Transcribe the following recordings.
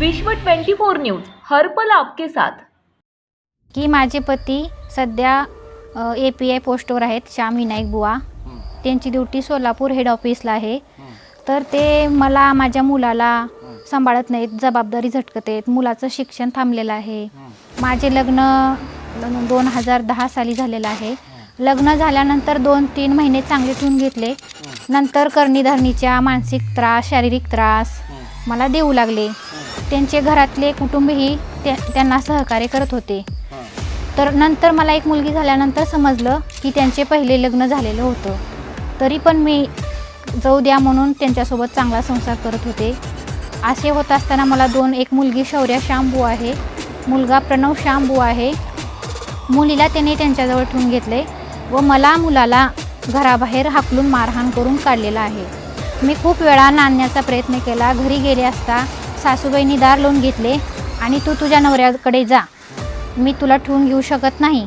विश्व 24 न्यूज हर पल आपके साथ. की माझे पती सध्या ए पी आय पोस्टवर आहेत श्याम विनायक बुवा. त्यांची ड्युटी सोलापूर हेड ऑफिसला आहे. तर ते मला माझ्या मुलाला सांभाळत नाहीत जबाबदारी झटकत आहेत. मुलाचं शिक्षण थांबलेलं आहे. माझे लग्न दोन हजार दहा साली झालेलं आहे. लग्न झाल्यानंतर दोन तीन महिने चांगले ठेवून घेतले. नंतर कर्णीधरणीच्या मानसिक त्रास शारीरिक त्रास मला देऊ लागले. त्यांचे घरातले कुटुंबही त्या त्यांना सहकार्य करत होते. तर नंतर मला एक मुलगी झाल्यानंतर समजलं की त्यांचे पहिले लग्न झालेलं होतं. तरी पण मी जाऊ द्या म्हणून त्यांच्यासोबत चांगला संसार करत होते. असे होत असताना मला दोन एक मुलगी शौर्या श्यामबू आहे. मुलगा प्रणव श्यामबू आहे. मुलीला त्याने त्यांच्याजवळ ठेवून घेतले व मला मुलाला घराबाहेर हाकलून मारहाण करून काढलेला आहे. मी खूप वेळा नांदण्याचा प्रयत्न केला. घरी गेले असता सासूबाईंनी दार लावून घेतले आणि तू तुझ्या नवऱ्याकडे जा. मी तुला ठेवून घेऊ शकत नाही.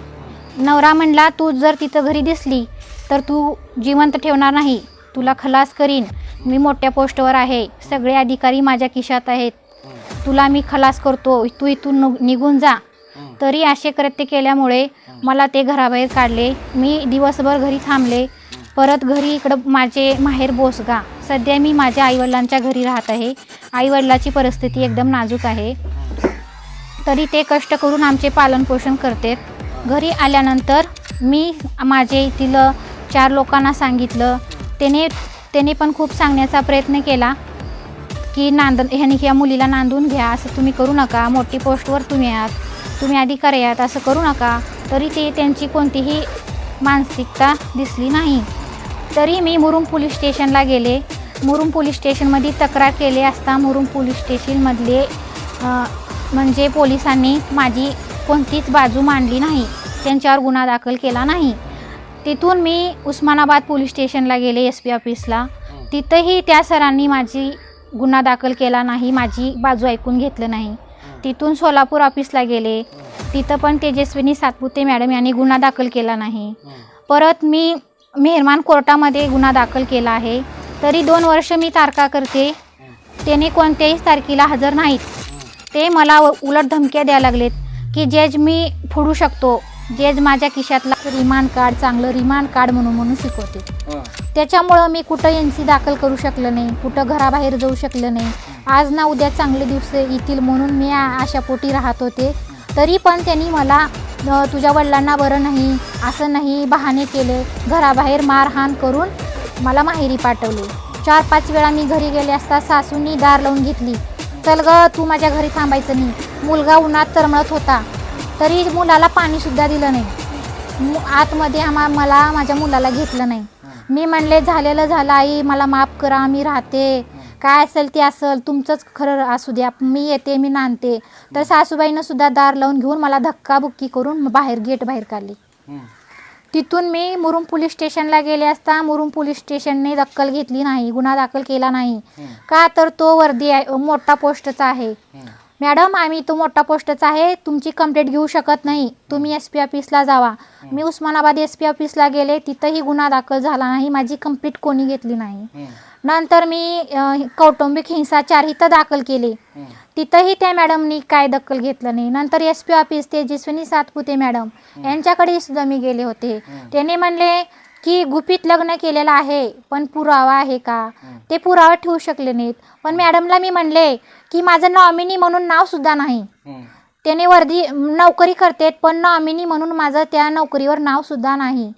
नवरा म्हणला तू जर तिथं घरी दिसली तर तू जिवंत ठेवणार नाही. तुला खलास करीन. मी मोठ्या पोस्टवर आहे. सगळे अधिकारी माझ्या खिशात आहेत. तुला मी खलास करतो. तू इथून निघून जा. तरी असे कृत्य केल्यामुळे मला ते घराबाहेर काढले. मी दिवसभर घरी थांबले. परत घरी इकडं माझे माहेर बोसगा. सध्या मी माझ्या आईवडिलांच्या घरी राहत आहे. आईवडिलाची परिस्थिती एकदम नाजूक आहे. तरी ते कष्ट करून आमचे पालनपोषण करतात घरी आल्यानंतर मी माझे येथील चार लोकांना सांगितलं. त्याने त्याने पण खूप सांगण्याचा प्रयत्न केला की नांद ह्याने ह्या मुलीला नांदून घ्या. असं तुम्ही करू नका. मोठी पोस्टवर तुम्ही आहात. तुम्ही अधिकारी आहात. असं करू नका. तरी ते त्यांची कोणतीही मानसिकता दिसली नाही. तरी मी मुरुम पोलीस स्टेशनला गेले. मुरुम पोलीस स्टेशनमध्ये तक्रार केली असता मुरुम पोलीस स्टेशनमधले म्हणजे पोलिसांनी माझी कोणतीच बाजू मांडली नाही. त्यांच्यावर गुन्हा दाखल केला नाही. तिथून मी उस्मानाबाद पोलीस स्टेशनला गेले एस पी ऑफिसला. तिथंही त्या सरांनी माझी गुन्हा दाखल केला नाही माझी बाजू ऐकून घेतलं नाही. तिथून सोलापूर ऑफिसला गेले. तिथं पण तेजस्विनी सातपुते मॅडम यांनी गुन्हा दाखल केला नाही. परत मी मेहरमान कोर्टामध्ये गुन्हा दाखल केला आहे. तरी दोन वर्ष मी तारखा करते. त्याने कोणत्याही तारखेला हजर नाहीत. ते मला उलट धमक्या द्यायला लागलेत की जज मी फोडू शकतो. जज माझ्या खिशातला रिमांड कार्ड चांगलं रिमांड कार्ड म्हणून म्हणून शिकवते. त्याच्यामुळं मी कुठं एन सी दाखल करू शकलं नाही कुठं घराबाहेर जाऊ शकलं नाही. आज ना उद्या चांगले दिवस येतील म्हणून मी अशा पोटी राहत होते. तरी पण त्यांनी मला तुझ्या वडिलांना बरं नाही असं नाही बहाणे केले. घराबाहेर मारहाण करून मला माहेरी पाठवले. चार पाच वेळा मी घरी गेले असता सासूंनी दार लावून घेतली. चल ग तू माझ्या घरी थांबायचं नाही. मुलगा उन्हात तरमळत होता. तरी मुलाला पाणीसुद्धा दिलं नाही. मु- आतमध्ये आम्हा मला माझ्या मुलाला घेतलं नाही. मी म्हणले झालेलं झालं आई मला माफ करा मी राहते. काय असेल ते असेल तुमचंच खरं असू द्या. मी येते मी नांदते. तर सासूबाईनं सुद्धा दार लावून घेऊन मला धक्काबुक्की करून बाहेर गेट बाहेर काढली. तिथून मी मुरुम पोलीस स्टेशनला गेले असता मुरुम पोलीस स्टेशनने दखल घेतली नाही गुन्हा दाखल केला नाही. का तर तो वर्दी आहे मोठा पोस्टचा आहे. मॅडम आम्ही तो मोठा पोस्टचा आहे तुमची कंप्लेंट घेऊ शकत नाही. तुम्ही एस पी ऑफिसला जावा. मी उस्मानाबाद एस पी ऑफिसला गेले तिथंही गुन्हा दाखल झाला नाही माझी कंप्लीट कोणी घेतली नाही. नंतर मी कौटुंबिक हिंसाचार इथं दाखल केले. तिथंही त्या मॅडमनी काय दखल घेतलं नाही. नंतर S P office Tejaswini Satpute madam यांच्याकडे सुद्धा मी गेले होते. त्याने म्हणले की गुपित लग्न केलेलं आहे पण पुरावा आहे का? ते पुरावा ठेवू शकले नाहीत. पण मॅडमला मी म्हणले की माझं नॉमिनी म्हणून नाव सुद्धा नाही. त्याने वर्दी नोकरी करतेत पण नॉमिनी म्हणून माझं त्या नोकरीवर नाव सुद्धा नाही.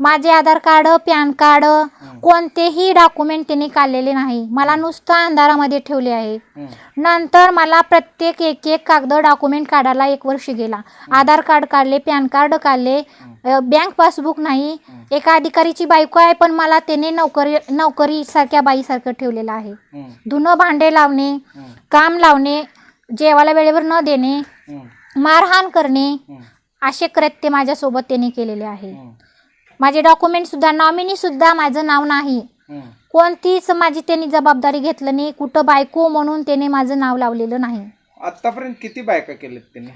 माझे आधार कार्ड पॅन कार्ड कोणतेही डॉक्युमेंट त्यांनी काढलेले नाही. मला नुसतं अंधारामध्ये ठेवले आहे. नंतर मला प्रत्येक एक एक कागद डॉक्युमेंट काढायला एक वर्ष गेला. आधार कार्ड काढले पॅन कार्ड काढले. बँक पासबुक नाही. एका अधिकारीची बायको आहे पण मला त्याने नोकरी नोकरी सारख्या बाईसारखं ठेवलेलं आहे. धुणं भांडे लावणे काम लावणे जेवायला वेळेवर न देणे मारहाण करणे असे कृत्य माझ्यासोबत त्याने केलेले आहे. माझे डॉक्युमेंट सुद्धा नॉमिनी सुद्धा माझं नाव नाही. कोणतीच माझी त्यांनी जबाबदारी घेतलं नाही. कुठं बायको म्हणून त्याने माझं नाव लावलेलं नाही. आतापर्यंत किती बायका केलेत त्यांनी?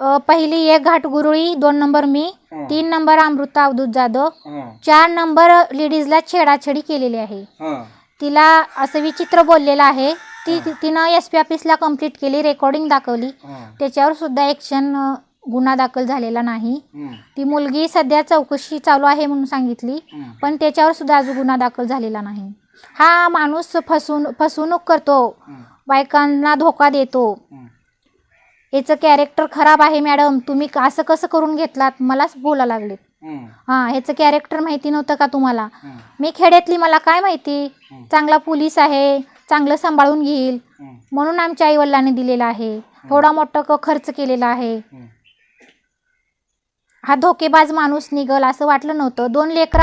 अ, पहिली एक घाटगुरुळी दोन नंबर मी हं. तीन नंबर अमृता अवधूत जाधव हं, चार नंबर लेडीजला छेडाछेडी केलेली आहे. हं, तिला असं विचित्र बोललेलं आहे. ती तिनं एस पी ऑफिसला कंप्लीट केली रेकॉर्डिंग दाखवली. हं, त्याच्यावर सुद्धा ॲक्शन गुन्हा दाखल झालेला नाही. ती मुलगी सध्या चौकशी चालू आहे म्हणून सांगितली. पण त्याच्यावर सुद्धा अजून गुन्हा दाखल झालेला नाही. हा माणूस फसवून फसवणूक करतो. बायकांना धोका देतो. याचं कॅरेक्टर खराब आहे मॅडम तुम्ही असं कसं करून घेतलात? मलाच बोला लागलेत. हं, ह्याचं कॅरेक्टर माहिती नव्हतं का तुम्हाला? मी खेड्यातली मला काय माहिती. चांगला पोलीस आहे चांगलं सांभाळून घेईल. म्हणून आमच्या आईवडिलांनी दिलेला आहे. थोडा मोठा खर्च केलेला आहे. हा धोकेबाज माणूस निघल असं वाटलं नव्हतं. दोन लेकरा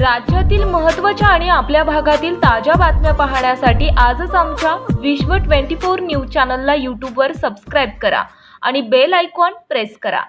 राज्यातील महत्त्वाच्या आणि आपल्या भागातील ताज्या बातम्या पाहण्यासाठी आजच आमच्या विश्व ट्वेंटी फोर न्यूज चॅनलला यूट्यूबवर सबस्क्राईब करा आणि बेल आयकॉन प्रेस करा.